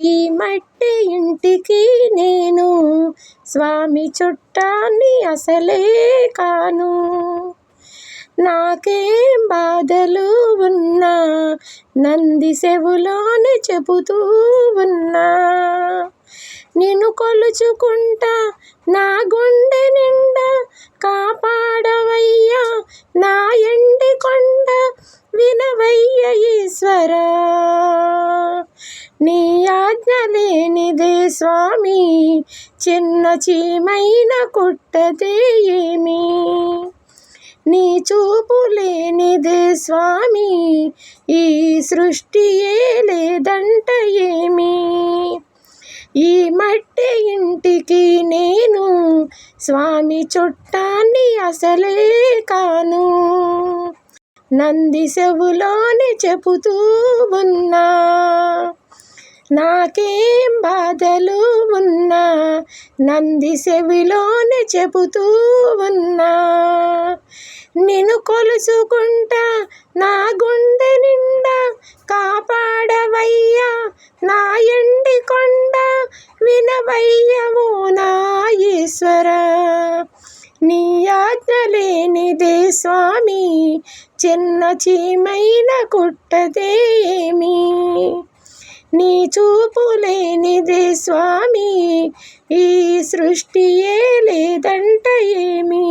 ఈ మట్టి ఇంటికి నేను స్వామి చుట్టాన్ని అసలే కాను. నాకేం బాధలు ఉన్నా నంది సెవులోనే చెబుతూ ఉన్నా. నిన్ను కొలుచుకుంటా నా గుండె నీ ఆజ్ఞ లేనిదే స్వామి చిన్న చీమైన కుట్టదే ఏమి నీ చూపు లేనిదే స్వామి ఈ సృష్టియే లేదంట ఏమి. ఈ మట్టి ఇంటికి నేను స్వామి చుట్టాన్ని అసలే కాను. నంది చెవులోని చెబుతూ ఉన్నా. నాకేం బాధలు ఉన్నా నంది చెవిలోనే చెబుతూ ఉన్నా. నిన్ను కొలుసుకుంటా నా గుండె నిండా కాపాడవయ్యా నా ఎండి కొండ వినవయ్యవు నా ఈశ్వర. నీ ఆజ్ఞ లేనిదే స్వామి చిన్న చీమైన కుట్టదేమి నీ చూపు లేనిదే స్వామి ఈ సృష్టియే లేదంట ఏమీ.